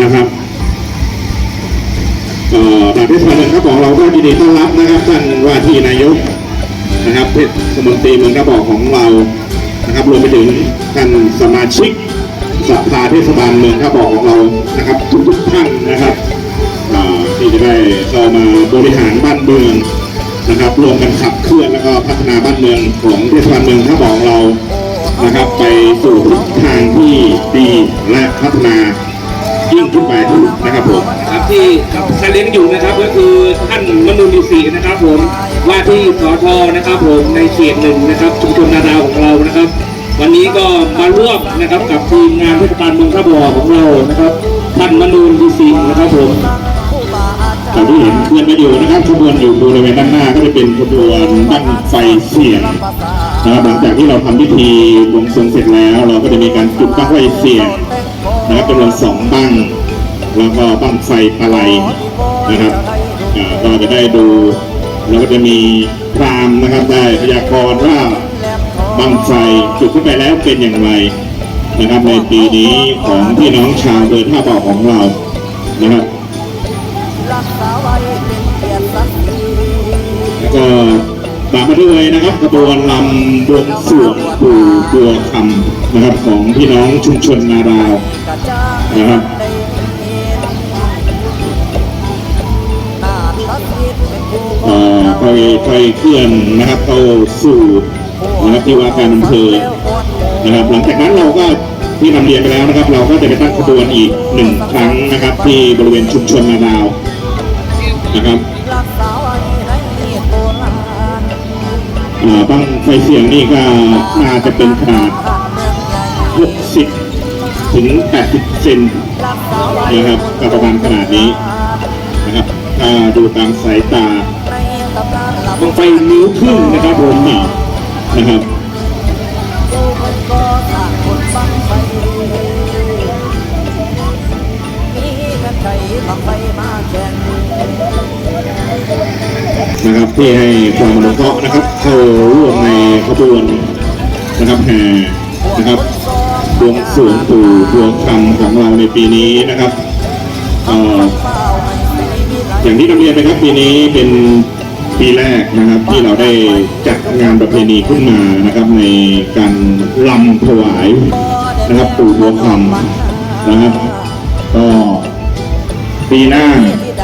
นะครับเอ่อทางเทศบาลเมืองครับของเราก็ยินดีต้อนรับนะครับท่านว่าที่นายกนะครับเทศมนตรีเมืองกระบอกของเรานะครับรวมไปถึงท่านสมาชิกสภาเทศบาลเมืองกระบอกของเรานะครับ ทุกๆท่านนะครับอ่าที่จะได้เข้ามาบริหารบ้านเมืองนะครับรวมกันขับเคลื่อนแล้วก็พัฒนาบ้านเมืองของเทศบาลเมืองกระบอกของเรานะครับ ไปสู่ทิศทางที่ดีและพัฒนา ยิ่งขึ้นไปนะครับผมครับที่ซาเล้งอยู่นะครับก็คือท่านมนุนดิสีนะครับผมว่าที่สอทอนะครับผมในเขตหนึ่งนะครับชุมชนนาดาวของเรานะครับ วันนี้ก็มาร่วมนะครับกับทีมงานเทศบาลเมืองท่าบ่อของเรานะครับท่านมนุนดิสีนะครับผมอย่างที่เห็นเคลื่อนมาอยู่นะครับขบวนอยู่บริเวณด้านหน้าก็จะเป็นขบวนบั้งไฟเสียงนะครับหลังจากที่เราทำพิธีบวงสรวงเสร็จแล้ว เราก็จะมีการจุดบั้งไฟเสียง นะครับจำนวนสองบ้างแล้วก็บั้งไฟปลาไหลนะครับอ่าก็จะได้ดูแล้วก็จะมีพรามนะครับได้พยากรณ์ว่าบั้งไฟจุดขึ้นไปแล้วเป็นอย่างไรนะครับในปีนี้ของพี่น้องชาวเดินท่าบ่อของเรานะครับ มาด้วยนะครับกระบวนลำบวงสรวงปู่บัวคำนะครับของพี่น้องชุมชนนาดาวนะครับได้เห็นนาฏศิลป์เป็นผู้เอ่อไปไปเคลื่อนนะครับเข้าสู่นะครับที่ว่าการอำเภอนะครับหลังจากนั้นเราก็ที่นำเรียนไปแล้วนะครับ เราก็จะไปตั้งขบวนอีกหนึ่งครั้งนะครับ ที่บริเวณชุมชนนาดาวนะครับ เอ่อบั้งไฟเสียงนี่ก็น่าจะเป็นขนาด 60 ถึง 80 เซนรักษาไว้นะครับก็ประมาณขนาดนี้นะครับถ้าดูตามสายตาในตำนางไฟนิ้วครึ่งนะครับผมนี่นะครับบังไฟมาแข่ง นะครับที่ให้ความอนุเคราะห์นะครับ เข้าร่วมในขบวนนะครับแห่นะครับบวงสรวงปู่ดวงคำของเราในปีนี้นะครับเอ่อเฝ้าให้สีวิไลอย่างที่นำเรียนไปครับปีนี้เป็นปีแรกนะครับที่เราได้จัดงานประเพณีขึ้นมานะครับ ในการลำถวายนะครับปู่ดวงคำนะครับก็ปีหน้า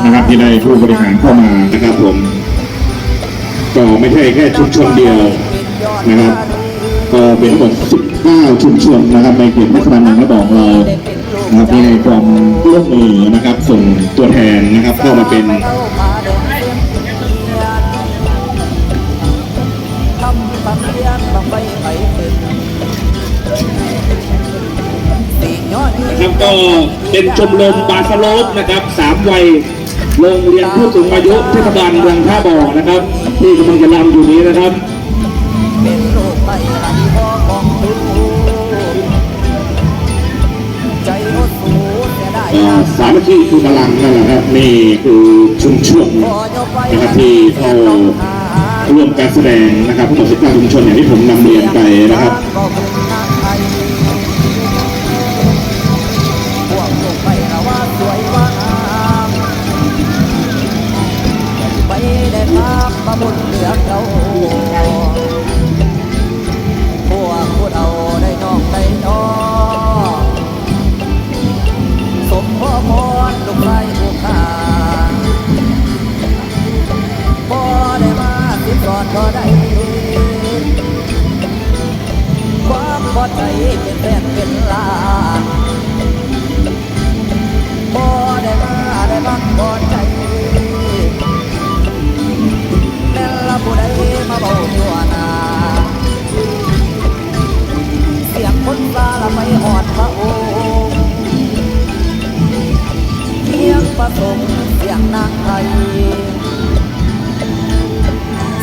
นะครับที่ได้ผู้บริหารเข้ามานะครับผม ก็ไม่ใช่แค่ชุมชนเดียวนะครับก็เป็นทั้งหมด19ชุมชนนะครับในเขตเทศบาลเมืองระบองเรานะครับที่ให้ความร่วมมือนะครับส่งตัวแทนนะครับเข้ามาเป็นเข้ามาเดินเสียงเทียนทำบังเทียนบังไฟไปเป็นนะครับก็เป็นชมรมบาสโลปนะครับสามวัย โรงเรียนผู้สูงอายุเทศบาลเมืองท่าบ่อนะครับ ที่กำลังจะรำอยู่นี้นะครับเป็นโรคไตไหลพอของดูใจโอดสูเสียดายเอ่อสามัคคีคือพลังนั่นแหละครับนี่คือชุมชนพอยกไว้นะครับที่เข้าร่วมการแสดงนะครับทั้งหมด19ชุมชนอย่างที่ผมนำเรียนไปนะครับ ใจเป็นแสนเป็นลาบ่ได้มาได้บังพอใจแม่ละผู้ใดมาเบาตัวนาเสียงคนซาละไม่หอดพระองค์เสียงประสงค์เสียงนางไทย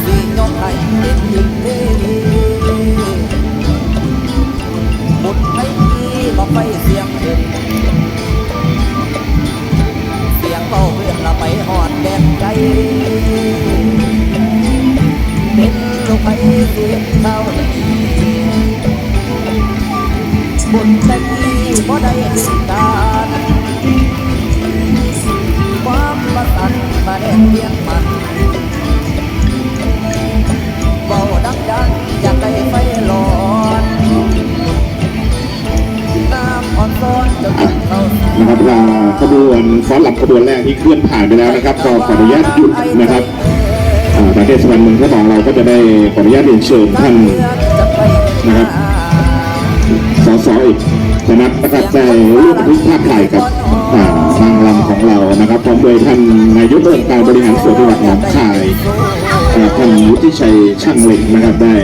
สิ่งยกให้เป็นหญิงเทวี ไปเสียงเดินเสียงเบาเพื่อนละาไปหอดแดงไกลเป็นลูกไปเสียงเศร้าบนแต่กี้บ่ได้ติดตาความประสันมาแดงเพียงมัน นะครับว่าขบวนฟ้อนหลับขบวนแรกที่เคลื่อนผ่านไปแล้วนะครับก็ขออนุญาตหยุดนะครับอ่าทางเทศบาลเมืองพระบองเราก็จะได้ขออนุญาตเรียนเชิญท่านนะครับสสอีกนะครับนะครับได้ร่วมบันทึกภาพถ่ายกับอ่านางรำของเรานะครับพร้อมโดยท่านนายกองค์การบริหารส่วนจังหวัดหนองคายอ่าท่านวุฒิชัยช่างเหล็กนะครับได้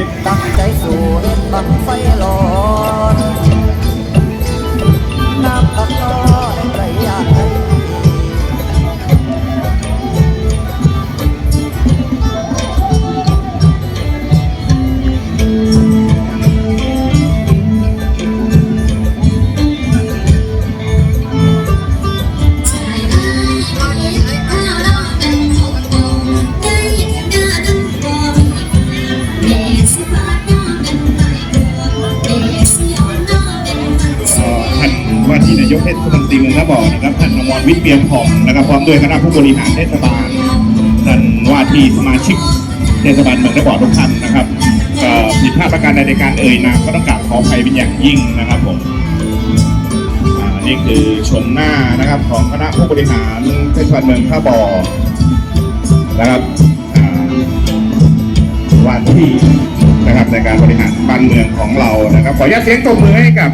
ที่นายกเทศมนตรีเมืองท่าบ่อนะครับท่านอมรวิทย์เปียมผ่องนะครับพร้อมด้วยคณะผู้บริหารเทศบาลท่านว่าที่สมาชิกเทศบาลเมืองท่าบ่อทุกท่านนะครับผิดพลาดประการใดในการเอ่ยนามก็ต้องกราบขออภัยเป็นอย่างยิ่งนะครับผมนี่คือชมหน้านะครับของคณะผู้บริหารเทศบาลเมืองท่าบ่อนะครับอ่าว่าที่นะครับในการบริหารบ้านเมืองของเรานะครับขออนุญาตเสียงตบมือให้กับ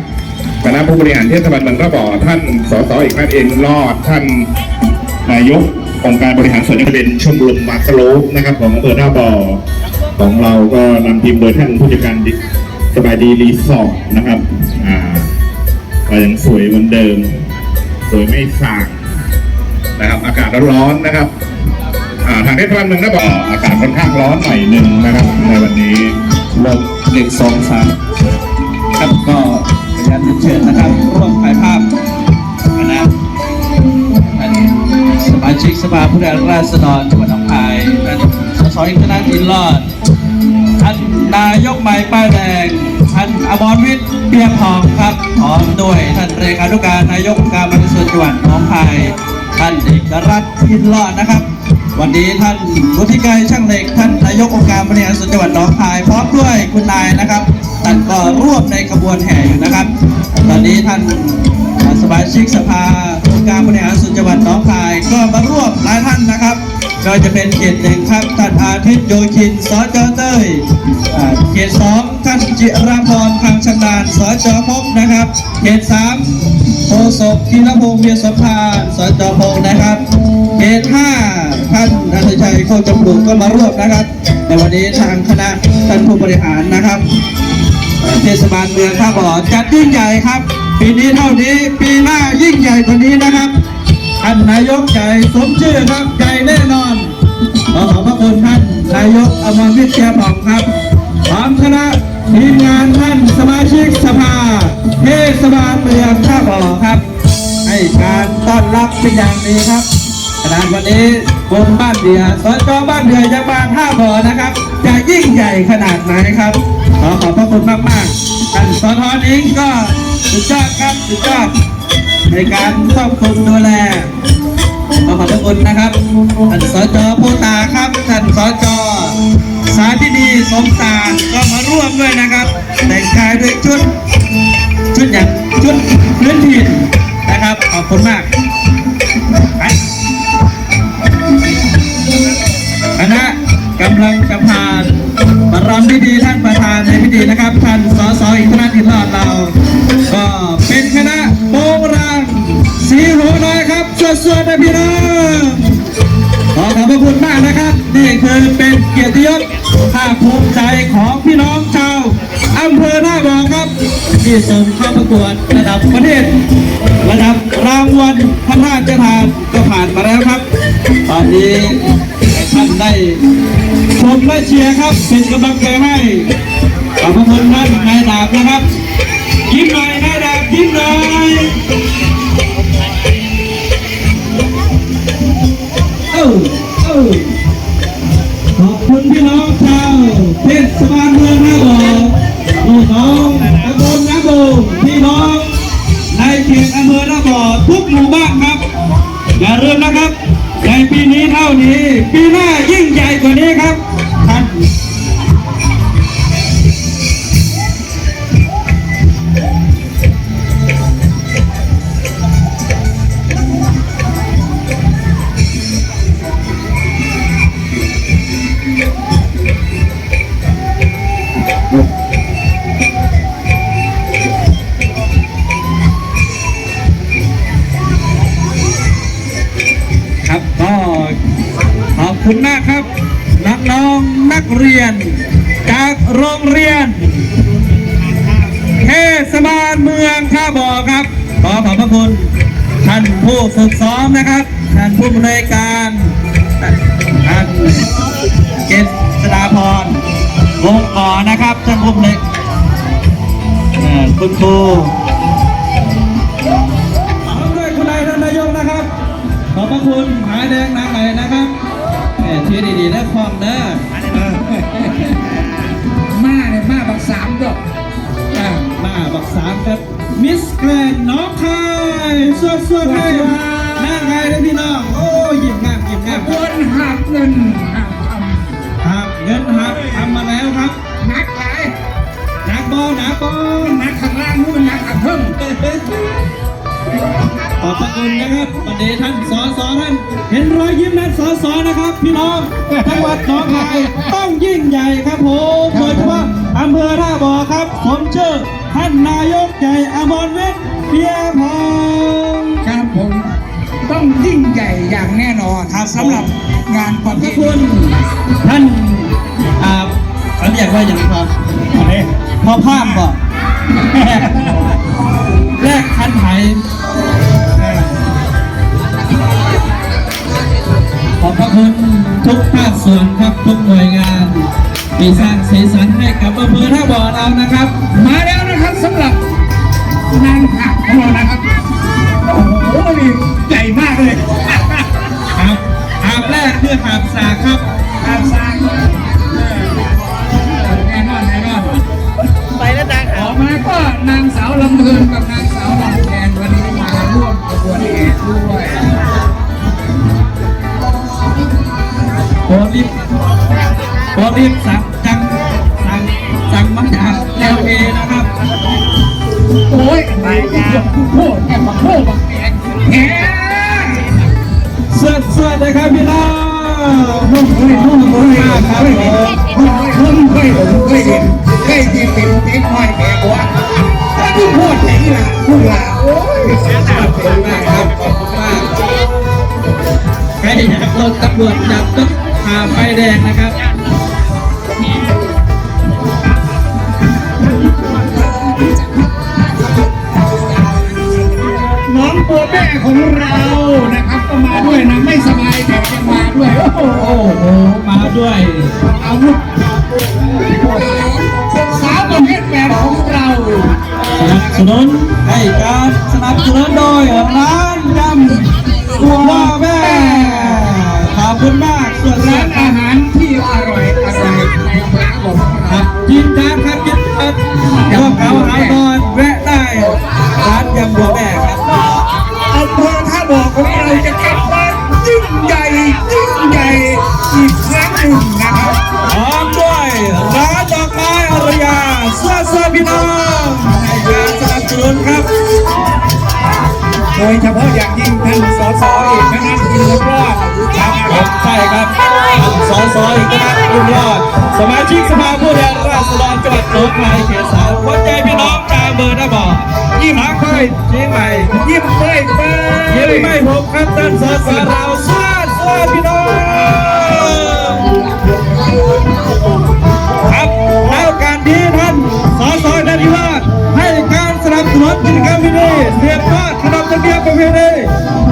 คณะผู้บริหารเทศบาลเมืองระบ่อท่านสสอีกท่านเองรอดท่านนายกองค์การบริหารส่วนจังหวัดเป็นชมรมมาสโลปนะครับ ของอำเภอหน้าบ่อของเราก็นำทีมโดยท่านผู้จัดการสบายดีรีสอร์ทนะครับอ่าก็ยังสวยเหมือนเดิม สวยไม่สางนะครับ อากาศร้อนๆนะครับอ่าทางเทศบาลเมืองระบ่ออากาศค่อนข้างร้อนหน่อยหนึ่งนะครับในวันนี้ลงหนึ่งสองสามครับก็ พยานเชิญนะครับ ร่วมถ่ายภาพคณะท่านสมาชิกสภาผู้แทนราษฎรจังหวัดหนองคายท่านสสอินทนาอินรอดท่านนายกใหม่ป้ายแดงท่านอมรวิทย์เปียพองครับพร้อมด้วยท่านเรขานุการนายกการบริหารจังหวัดหนองคายท่านเอกรัตน์อินรอดนะครับ วันนี้ท่านวุฒิไกรช่างเหล็ก ท่านนายกองค์การบริหารส่วนจังหวัดหนองคาย พร้อมด้วยคุณนายนะครับท่านก็ร่วมในขบวนแห่อยู่นะครับ ตอนนี้ท่านสมาชิกสภาองค์การบริหารส่วนจังหวัดหนองคาย ก็มาร่วมหลายท่านนะครับ ก็จะเป็นเขตหนึ่งครับท่านอาทิตย์โยคินสจเต้ยเขตสองท่านจิราพรคำชำนาญสจพบนะครับเขตสามโฆษกธีรพงษ์เวียสมภารสจพงษ์นะครับเขตห้าท่านนัทชัยโคจมปลูกก็มาร่วมนะครับ ในวันนี้ทางคณะท่านผู้บริหารนะครับเอ่อเทศบาลเมืองท่าบ่อจัดยิ่งใหญ่ครับ ปีนี้เท่านี้ปีหน้ายิ่งใหญ่กว่านี้นะครับ ท่านนายกใหญ่สมชื่อครับใหญ่แน่นอนขอขอบพระคุณท่านนายกอมรวิทย์เชียผ่องครับพร้อมคณะทีมงานท่านสมาชิกสภาเทศบาลเมืองท่าบ่อครับ ให้การต้อนรับเป็นอย่างดีครับขนาดวันนี้กรมบ้านเดือสจบ้านเดือยังมาท่าบ่อนะครับ จะยิ่งใหญ่ขนาดไหนครับ ขอขอบพระคุณมากมากๆท่านสทเองก็สุดยอดครับสุดยอด ในการควบคุมดูแลขอขอบพระคุณนะครับ ท่านสจผู้ตาครับ ท่านสจสาธิดีสมตาก็มาร่วมด้วยนะครับ แต่งกายด้วยชุด ชุดอย่างชุดพื้นถิ่นนะครับ ขอบคุณมากคณะกำลังจะผ่านประรำพิธีท่านประธานใน สวดๆนะพี่น้องขอขอบพระคุณมากนะครับ นี่คือเป็นเกียรติยศภาคภูมิใจของพี่น้องชาวอำเภอหน้าบ่อครับ ที่ส่งเข้าประกวดระดับประเทศระดับรางวัลพระราชทานก็ผ่านมาแล้วครับ ตอนนี้ท่านได้ชมและเชียร์ครับเป็นกำลังใจให้ขอบพระคุณท่านนายดาบนะครับยิ้มหน่อยนายดาบยิ้มหน่อย นักเรียน จากโรงเรียน เทศบาลเมืองท่าบ่อครับ ขอขอบพระคุณท่านผู้ฝึกซ้อมนะครับ ท่านผู้อำนวยการท่านเกษดาพรวงก่อนะครับท่านผู้อำนวยเอ่อคุณครูพร้อมด้วยคุณนายท่านนายกนะครับ ขอบพระคุณหายแดงนางไหลนะครับแหม่ที่ดีๆนะคอมเนอะเออ มาเนี่ยมาบักสามดอกอะมาบักสามครับ มิสแกรนด์น้องคายสวดสวดให้หน้าไงเลยพี่น้อง โอ้ยยิ้มงามยิ้มงามคครับนหักเงินหักคหักเงินหักทำมาแล้วครับำนักหลายหนักบอหนักบอนักข้างล่างนู่นนักข้างเพิ่งขอบพระคุณนะครับ วันนี้ท่านสอสอท่านเห็นรอยยิ้มนั้นสอสอนะครับ พี่น้องจังหวัดหนองคายต้องยิ่งใหญ่ครับผมโดยเฉพาะอำเภอท่าบ่อครับสมชื่อท่านนายกใหญ่อมรเวทเพียพงครับผมต้องยิ่งใหญ่อย่างแน่นอนครับสำหรับงานประขเพอบคุณีณท่านอ่าเขาเรียกว่าอย่างครับพอภาพบ่แรกคันไถ คุณทุกภาคส่วนครับทุกหน่วยงานที่สร้างสีสันให้กับอำเภอท่าบ่อเรานะครับ มาแล้วนะครับสำหรับนานผักของเรานะครับโอ้โหใหญ่มากเลยครับอาบแรกคือหาบสาครับตาบสา ผ่าไฟแดงนะครับน้องตัวแม่ของเรานะครับก็มาด้วยนะไม่สบายแต่ยังมาด้วยโอ้โหโอ้โหมาด้วยอาวุธสาวประเภทแปดของเราสนับสนุนให้การสนับสนุนโดยร้านยำตัวแม่ขอบคุณมากส่วนร้าน ครับกินทานครับกินครับยกเขาหาตอนแวะได้ร้านยำตัวแม่ครับอำเภอท่าบ่อของ โดยเฉพาะอย่างยิ่งท่านสสเอกนัทอินทรอดนะครับใช่ครับท่านสอสออีกนะครับรุ่งรอดสมาชิกสภาผู้แทนราษฎรจังหวัดหนองคาเขตสามวัดใจพี่น้องชาวอำเบอร์นะบอกยิ้มค่อยเชียงใหม่ยิ้มเป้ยเป้ยยิ้มไม่ผมครับท่านสสเราสวัสดีพี่น้องครับแล้วการดีท่านสอสอนาธิวาสให้การสนับสนุนกิจกรรมนี่เสียบ ทอ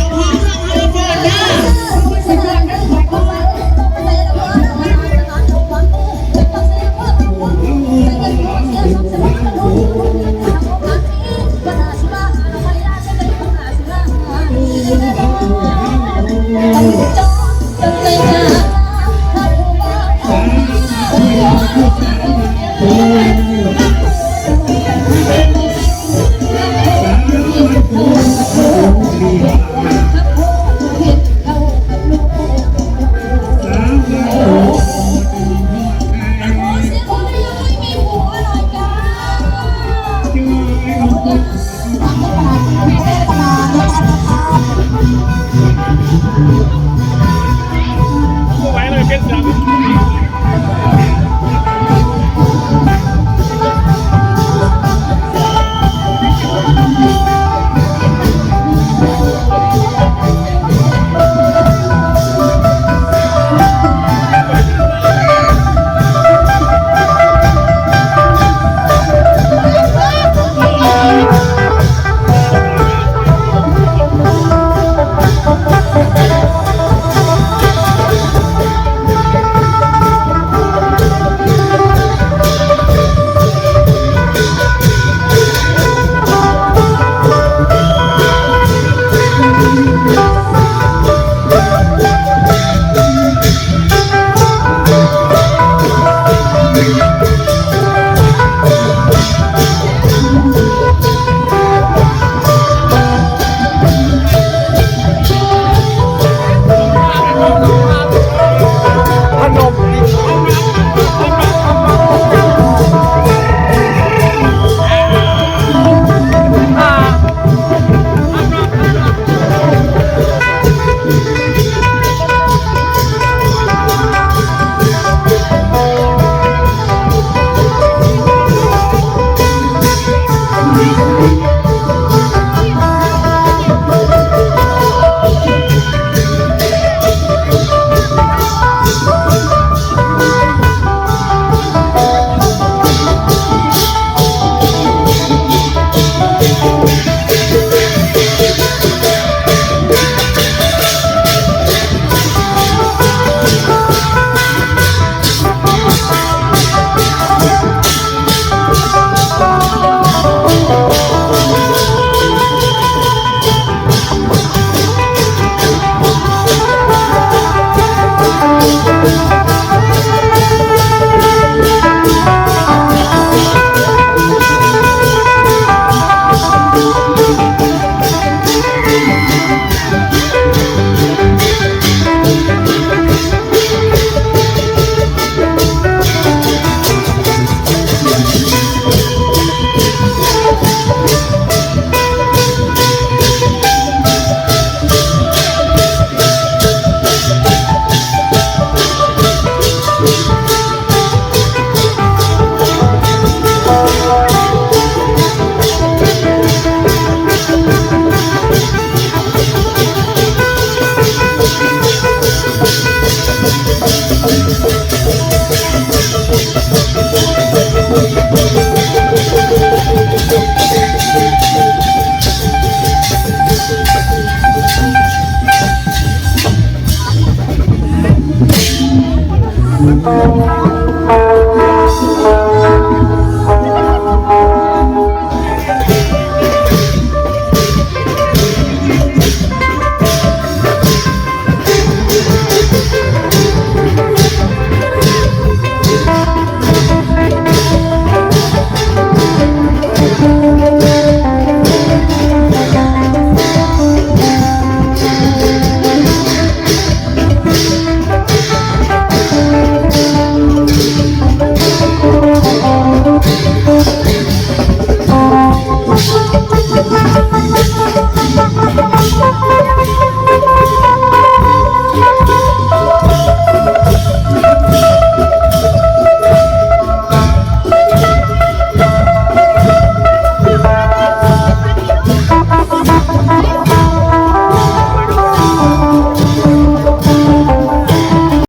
Oh.